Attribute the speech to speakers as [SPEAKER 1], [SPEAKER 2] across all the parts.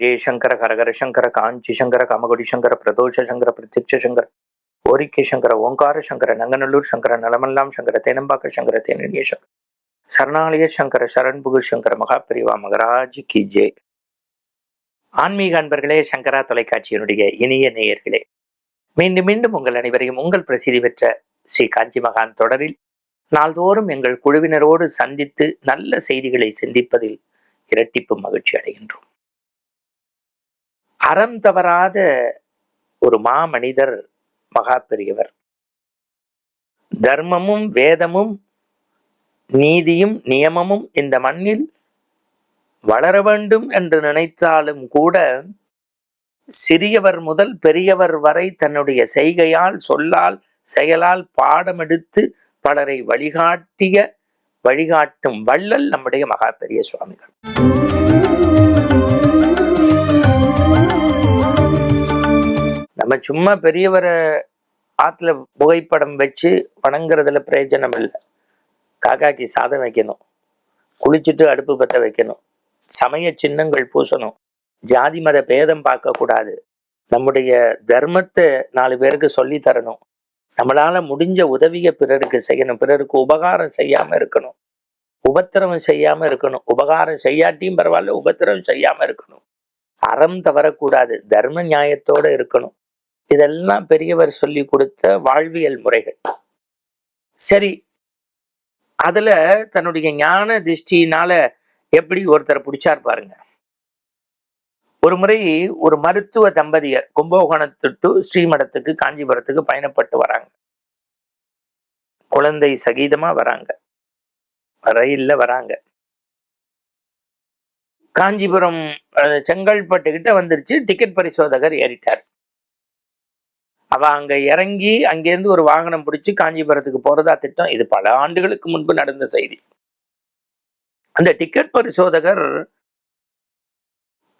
[SPEAKER 1] ஜெயசங்கர ஹரஹர சங்கர காஞ்சி சங்கர கமகுடி சங்கர பிரதோஷ சங்கர பிரத்யட்ச சங்கர ஓரிக்கை சங்கர ஓங்கார சங்கர நங்கநல்லூர் சங்கர நலமல்லாம் சங்கர தேனம்பாக்க சங்கர தேனிய சங்கர சரணாலய சங்கர சரண்புகு சங்கர மகாபிரிவா மகராஜ் கி ஜெய். ஆன்மீக அன்பர்களே சங்கரா தொலைக்காட்சியினுடைய இனிய நேயர்களே மீண்டும் மீண்டும் உங்கள் அனைவரையும் உங்கள் பிரசித்தி பெற்ற ஸ்ரீ காஞ்சி மகான் தொடரில் நாள்தோறும் எங்கள் குழுவினரோடு சந்தித்து நல்ல செய்திகளை சிந்திப்பதில் இரட்டிப்பு மகிழ்ச்சி அடைகின்றோம். அறம் தவறாத ஒரு மாமனிதர் மகா பெரியவர் தர்மமும் வேதமும் நீதியும் நியமமும் இந்த மண்ணில் வளர வேண்டும் என்று நினைத்தாலும் கூட சிறியவர் முதல் பெரியவர் வரை தன்னுடைய செய்கையால் சொல்லால் செயலால் பாடமெடுத்து பலரை வழிகாட்டிய வழிகாட்டும் வள்ளல் நம்முடைய மகா பெரிய சுவாமிகள். நம்ம சும்மா பெரியவரை ஆத்துல புகைப்படம் வச்சு வணங்குறதுல பிரயோஜனம் இல்லை. காக்காக்கு சாதம் வைக்கணும். குளிச்சுட்டு அடுப்பு பற்ற வைக்கணும். சமய சின்னங்கள் பூசணும். ஜாதி மத பேதம் பார்க்க கூடாது. நம்முடைய தர்மத்தை நாலு பேருக்கு சொல்லி தரணும். நம்மளால முடிஞ்ச உதவியை பிறருக்கு செய்யணும். பிறருக்கு உபகாரம் செய்யாம இருக்கணும். உபத்திரவம் செய்யாம இருக்கணும். உபகாரம் செய்யாட்டியும் பரவாயில்ல உபத்திரவம் செய்யாம இருக்கணும். அறம் தவறக்கூடாது. தர்ம நியாயத்தோட இருக்கணும். இதெல்லாம் பெரியவர் சொல்லி கொடுத்த வாழ்வியல் முறைகள். சரி அதுல தன்னுடைய ஞான திருஷ்டினால எப்படி ஒருத்தரை பிடிச்சார் பாருங்க. ஒரு முறை ஒரு மருத்துவ தம்பதியர் கும்பகோணத்து டு ஸ்ரீமடத்துக்கு காஞ்சிபுரத்துக்கு பயணப்பட்டு வராங்க. குழந்தை சகிதமா வராங்க. ரயில்ல வராங்க. காஞ்சிபுரம் செங்கல்பட்டு கிட்ட வந்துருச்சு. டிக்கெட் பரிசோதகர் ஏறிட்டார். அவள் அங்க இறங்கி அங்கேருந்து ஒரு வாகனம் பிடிச்சி காஞ்சிபுரத்துக்கு போறதா திட்டம். இது பல ஆண்டுகளுக்கு முன்பு நடந்த செய்தி. அந்த டிக்கெட் பரிசோதகர்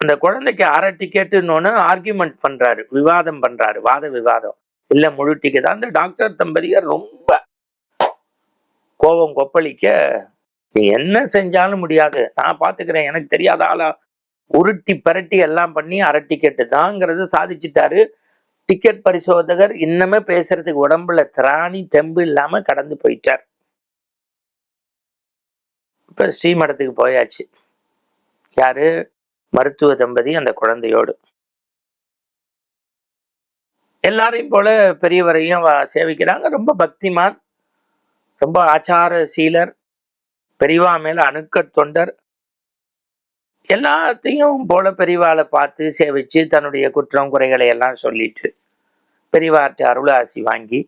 [SPEAKER 1] அந்த குழந்தைக்கு அரை டிக்கெட்டுன்னு ஆர்கியூமெண்ட் பண்றாரு. விவாதம் பண்றாரு. வாத விவாதம். இல்லை முழு டிக்கெட் அந்த டாக்டர் தம்பதியர் ரொம்ப கோபம் கொப்பளிக்க நீ என்ன செஞ்சாலும் முடியாது. நான் பார்த்துக்கிறேன் எனக்கு தெரியாத ஆளா உருட்டி பரட்டி எல்லாம் பண்ணி அரை டிக்கெட்டு தாங்கிறத சாதிச்சிட்டாரு. டிக்கெட் பரிசோதகர் இன்னமே பேசுறதுக்கு உடம்புல திராணி தெம்பு இல்லாம கடந்து போயிட்டார். இப்ப ஸ்ரீமடத்துக்கு போயாச்சு. யாரு? மருத்துவ தம்பதி அந்த குழந்தையோடு. எல்லாரையும் போல பெரியவரையும் சேவிக்கிறாங்க. ரொம்ப பக்திமான் ரொம்ப ஆச்சார சீலர் பெரியவா மேல அணுக்க தொண்டர். எல்லாத்தையும் போல பெரிவாளை பார்த்து சேவிச்சு தன்னுடைய குற்றம் குறைகளை எல்லாம் சொல்லிட்டு பெரிவார்ட்டு அருளாசி வாங்கி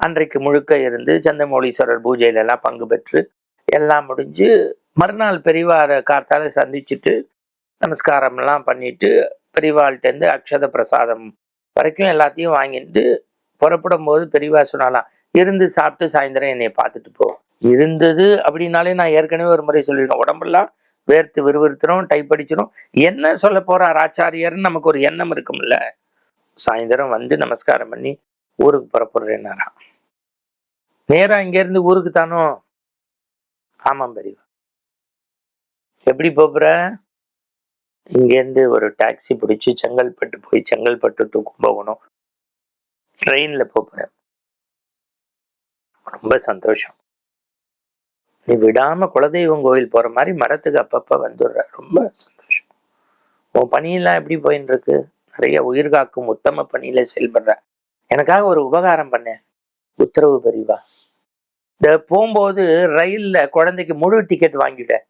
[SPEAKER 1] அன்றைக்கு முழுக்க இருந்து சந்திரமௌலீஸ்வரர் பூஜையிலெல்லாம் பங்கு பெற்று எல்லாம் முடிஞ்சு மறுநாள் பெரிவாரை கார்த்தால சந்திச்சுட்டு நமஸ்காரம்லாம் பண்ணிட்டு பெரிவாள்கிட்டேருந்து அக்ஷத பிரசாதம் வரைக்கும் எல்லாத்தையும் வாங்கிட்டு புறப்படும் போது பெரியவா சொன்னாலாம் இருந்து சாப்பிட்டு சாயந்தரம் என்னை பார்த்துட்டு போ. இருந்தது? அப்படின்னாலே நான் ஏற்கனவே ஒரு முறை சொல்லிடுவேன் உடம்பெல்லாம் வேர்த்து விறுவிறுத்துறோம் டைப் அடிச்சிடும் என்ன சொல்ல போகிறார் ஆச்சாரியர்னு நமக்கு ஒரு எண்ணம் இருக்கும்ல. சாயந்தரம் வந்து நமஸ்காரம் பண்ணி ஊருக்கு புறப்படுறேன்னாராம். நேரா இங்கேருந்து ஊருக்கு தானோ? ஆமாம் பெரியவா. எப்படி போகிற இங்கேருந்து ஒரு டாக்ஸி பிடிச்சி செங்கல்பட்டு போய் செங்கல்பட்டு டு கும்பகோணம். ட்ரெயினில் போகிறேன் ரொம்ப சந்தோஷம். நீ விடாமல் குலதெய்வம் கோவில் போகிற மாதிரி மரத்துக்கு அப்பப்போ வந்துடுற. ரொம்ப சந்தோஷம். உன் பணியெல்லாம் எப்படி போயின்னு இருக்கு நிறைய உயிர் காக்கும் உத்தம பணியில் செயல்படுற. எனக்காக ஒரு உபகாரம் பண்ணேன் உத்தரவு பெரிவா இந்த போகும்போது ரயிலில் குழந்தைக்கு முழு டிக்கெட் வாங்கிட்டேன்.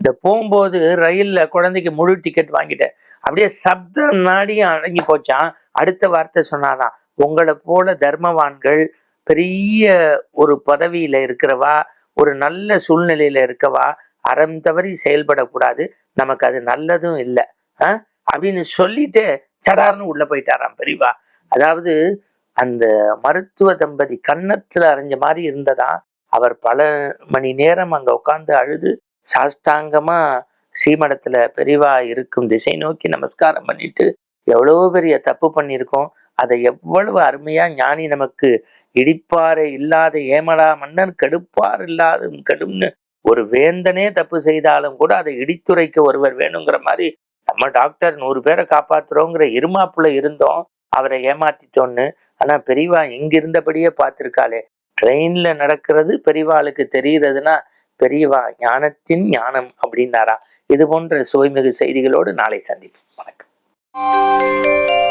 [SPEAKER 1] இந்த போகும்போது ரயிலில் குழந்தைக்கு முழு டிக்கெட் வாங்கிட்டேன். அப்படியே சப்தம் நாடியும் அடங்கி போச்சான். அடுத்த வார்த்தை சொன்னாதான் உங்களை போல தர்மவான்கள் பெரிய ஒரு பதவியில் இருக்கிறவா ஒரு நல்ல சூழ்நிலையில இருக்கவா? அறம் தவறி செயல்படக்கூடாது. நமக்கு அது நல்லதும் இல்லை. அப்படின்னு சொல்லிட்டு சடார்னு உள்ள போயிட்டாராம் பெரியவா. அதாவது அந்த மருத்துவ தம்பதி கன்னத்துல அரைஞ்ச மாதிரி இருந்ததா? அவர் பல மணி நேரம் அங்க உட்கார்ந்து அழுது சாஷ்டாங்கமா ஸ்ரீமடத்துல பெரிவா இருக்கும் திசை நோக்கி நமஸ்காரம் பண்ணிட்டு எவ்வளவு பெரிய தப்பு பண்ணியிருக்கோம். அதை எவ்வளவு அருமையாக ஞானி நமக்கு இடிப்பாறை இல்லாத ஏமலா மன்னன் கெடுப்பார் இல்லாத கெடும்னு ஒரு வேந்தனே தப்பு செய்தாலும் கூட அதை இடித்துரைக்க ஒருவர் வேணுங்கிற மாதிரி நம்ம டாக்டர் நூறு பேரை காப்பாத்துறோங்கிற இருமாப்புல இருந்தோம். அவரை ஏமாத்திட்டோன்னு. ஆனா பெரியவா இங்க இருந்தபடியே பார்த்திருக்காளே. ட்ரெயின்ல நடக்கிறது பெரியவாளுக்கு தெரிகிறதுனா பெரியவா ஞானத்தின் ஞானம் அப்படின்னாரா. இது போன்ற சுவைமிகு செய்திகளோடு நாளை சந்திப்போம். வணக்கம். Música